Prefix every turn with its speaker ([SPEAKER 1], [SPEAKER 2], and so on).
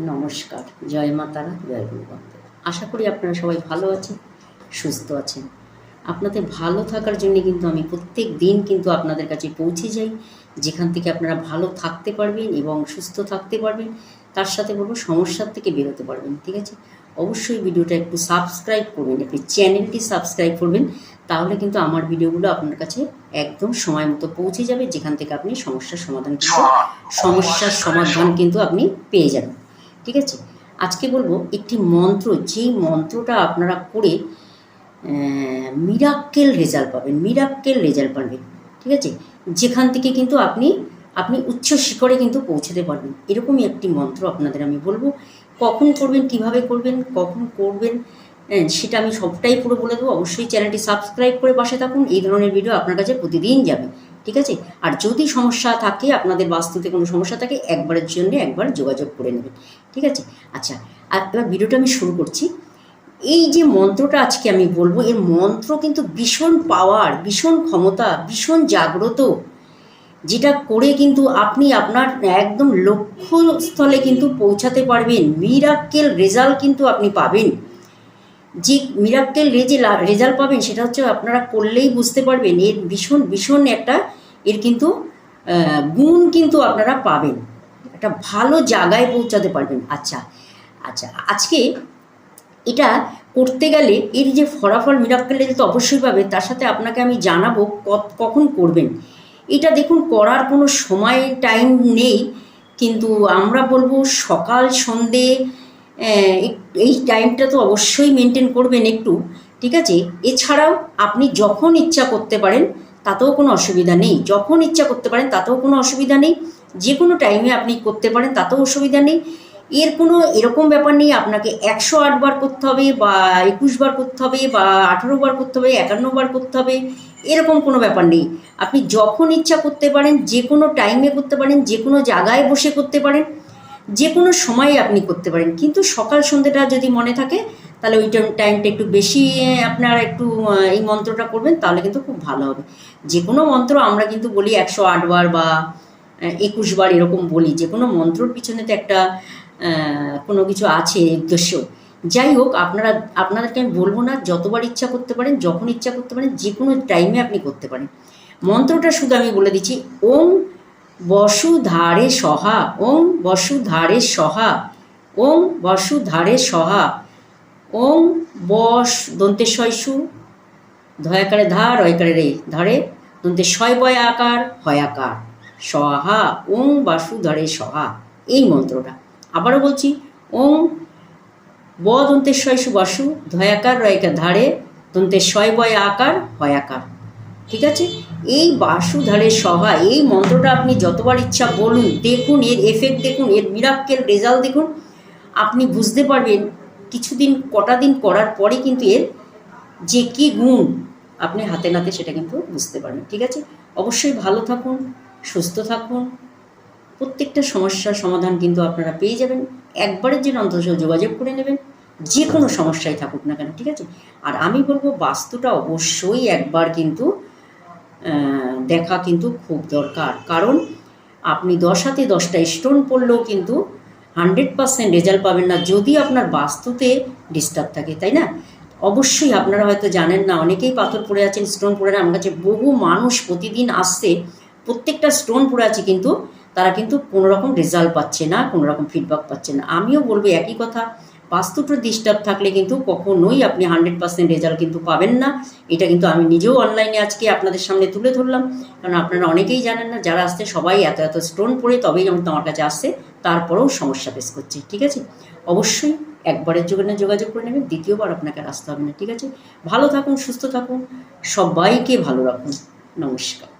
[SPEAKER 1] নমস্কার। জয় মা তারা জয় গুরু আশা করি আপনারা সবাই ভালো আছেন সুস্থ আছেন। আপনাদের ভালো থাকার জন্য কিন্তু আমি প্রত্যেক দিন কিন্তু আপনাদের কাছে পৌঁছে যাই যেখান থেকে আপনারা ভালো থাকতে পারবেন এবং সুস্থ থাকতে পারবেন। তার সাথে বলব সমস্যার থেকে বেরোতে পারবেন ঠিক আছে? অবশ্যই ভিডিওটা একটু সাবস্ক্রাইব করবেন আপনি চ্যানেলটি সাবস্ক্রাইব করবেন তাহলে কিন্তু আমার ভিডিওগুলো আপনার কাছে একদম সময় মতো পৌঁছে যাবে যেখান থেকে আপনি সমস্যার সমাধান কিন্তু সমস্যার সমাধান কিন্তু আপনি পেয়ে যাবেন। ঠিক আছে? আজকে বলব একটি মন্ত্র, যেই মন্ত্রটা আপনারা করে মিরাক্কেল রেজাল্ট পাবেন মিরাক্কেল রেজাল্ট পাবেন, ঠিক আছে? যেখান থেকে কিন্তু আপনি আপনি উচ্চ শিখরে কিন্তু পৌঁছাতে পারবেন। এরকমই একটি মন্ত্র আপনাদের আমি বলব। কখন করবেন, কীভাবে করবেন, কখন করবেন সেটা আমি সবটাই পুরো বলে দেবো। অবশ্যই চ্যানেলটি সাবস্ক্রাইব করে পাশে থাকুন। এই ধরনের ভিডিও আপনার কাছে প্রতিদিন যাবে। ঠিক আছে? আর যদি সমস্যা থাকে, আপনাদের বাস্তুতে কোনো সমস্যা থাকে, একবারের জন্য একবার যোগাযোগ করে নেবেন। ঠিক আছে? আচ্ছা আর এবার ভিডিওটা আমি শুরু করছি। এই যে মন্ত্রটা আজকে আমি বলব, এর মন্ত্র কিন্তু ভীষণ পাওয়ার ভীষণ ক্ষমতা, ভীষণ জাগ্রত, যেটা করে কিন্তু আপনি আপনার একদম লক্ষ্যস্থলে কিন্তু পৌঁছাতে পারবেন। মিরাক্কেল রেজাল্ট কিন্তু আপনি পাবেন। যে মিরাক্কেল রেজাল্ট পাবেন, সেটা হচ্ছে আপনারা করলেই বুঝতে পারবেন। এর ভীষণ ভীষণ একটা এর কিন্তু গুণ কিন্তু আপনারা পাবেন। একটা ভালো জায়গায় পৌঁছাতে পারবেন। আচ্ছা আচ্ছা আজকে এটা করতে গেলে এর যে ফলাফল মিরাক্কেল তো অবশ্যই পাবে, তার সাথে আপনাকে আমি জানাব কখন করবেন। এটা দেখুন, করার কোনো সময় টাইম নেই, কিন্তু আমরা বলব সকাল, সন্ধে এই টাইমটা তো অবশ্যই মেনটেন করবেন একটু, ঠিক আছে? এছাড়াও আপনি যখন ইচ্ছা করতে পারেন তাতেও কোনো অসুবিধা নেই। যখন ইচ্ছা করতে পারেন, তাতেও কোনো অসুবিধা নেই। যে কোনো টাইমে আপনি করতে পারেন, তাতেও অসুবিধা নেই। এর কোনো এরকম ব্যাপার নেই, আপনাকে একশো বার করতে হবে বা একুশ বার করতে হবে বা আঠারো বার করতে হবে, একান্ন বার করতে হবে, এরকম কোনো ব্যাপার নেই। আপনি যখন ইচ্ছা করতে পারেন যে কোনো টাইমে করতে পারেন যে কোনো জায়গায় বসে করতে পারেন যে কোনো সময়ে আপনি করতে পারেন। কিন্তু সকাল সন্ধ্যেটা যদি মনে থাকে তাহলে ওই টাইমটা একটু বেশি আপনারা একটু এই মন্ত্রটা করবেন, তাহলে কিন্তু খুব ভালো হবে। যে কোনো মন্ত্র আমরা কিন্তু বলি একশো বার বা একুশ বার এরকম বলি। যে কোনো মন্ত্রর পিছনে তো একটা কোনো কিছু আছে, উদ্দেশ্য। যাই হোক, আপনারা, আপনাদেরকে আমি বলব না, যতবার ইচ্ছা করতে পারেন, যখন ইচ্ছা করতে পারেন যে কোনো টাইমে আপনি করতে পারেন। মন্ত্রটা শুধু আমি বলে দিচ্ছি, ওম বসুধারে সহা, ওম বসুধারে সহা, ওম বসুধারে সহা। ওম বস দন্তে শয়সু ধয়াকারে ধা রয়কারে রে ধরে, দন্তে শয় বয় আকার, হয় আকার, সহা, ওং বাসু ধরে সহা, এই মন্ত্রটা। আবারও বলছি, ওং ব দন্তে শয় সুবাসু ধয়াকার, রয়কার ধারে দন্তের শয় বয় আকার, হয় আকার। ঠিক আছে? এই বাসুধারে সভা এই মন্ত্রটা আপনি যতবার ইচ্ছা বলুন, দেখুন, এর এফেক্ট দেখুন, এর মিরাক্কেল রেজাল্ট দেখুন, আপনি বুঝতে পারবেন কিছুদিন, কটা দিন করার পরে কিন্তু এর যে কী গুণ আপনি হাতে নাতে সেটা কিন্তু বুঝতে পারবেন, ঠিক আছে? অবশ্যই ভালো থাকুন, সুস্থ থাকুন। প্রত্যেকটা সমস্যার সমাধান কিন্তু আপনারা পেয়ে যাবেন। একবারের জন্য অন্তত যোগাযোগ করে নেবেন। যে কোনো সমস্যায় থাকুক না কেন, ঠিক আছে? আর আমি বলব, বাস্তুটা অবশ্যই একবার কিন্তু দেখা কিন্তু খুব দরকার। কারণ আপনি দশ হাতে দশটা স্টোন পড়লেও কিন্তু হান্ড্রেড পারসেন্ট রেজাল্ট পাবেন না যদি আপনার বাস্তুতে ডিস্টার্ব থাকে, তাই না? অবশ্যই আপনারা হয়তো জানেন না, অনেকেই পাথর পড়ে আছেন স্টোন পড়ে আমার কাছে বহু মানুষ প্রতিদিন আসছে, প্রত্যেকটা স্টোন পড়ে আছে কিন্তু তারা কিন্তু কোনো রকম রেজাল্ট পাচ্ছে না কোনো রকম ফিডব্যাক পাচ্ছে না। আমিও বলব একই কথা বাস্তুটা ডিস্টার্ব থাকলে কিন্তু কখনোই আপনি হান্ড্রেড পার্সেন্ট রেজাল্ট কিন্তু পাবেন না। এটা কিন্তু আমি নিজেও অনলাইনে আজকে আপনাদের সামনে তুলে ধরলাম। কারণ আপনারা অনেকেই জানেন না, যারা আসছে সবাই এত এত স্টোন পড়ে তবেই আমি তোমার কাছে আসছে, তারপরেও সমস্যা ফেস করছি, ঠিক আছে? অবশ্যই একবারের যোগানে যোগাযোগ করে নেবেন, দ্বিতীয়বার আপনাকে আসতে হবে না, ঠিক আছে? ভালো থাকুন, সুস্থ থাকুন, সবাইকে ভালো রাখুন। নমস্কার।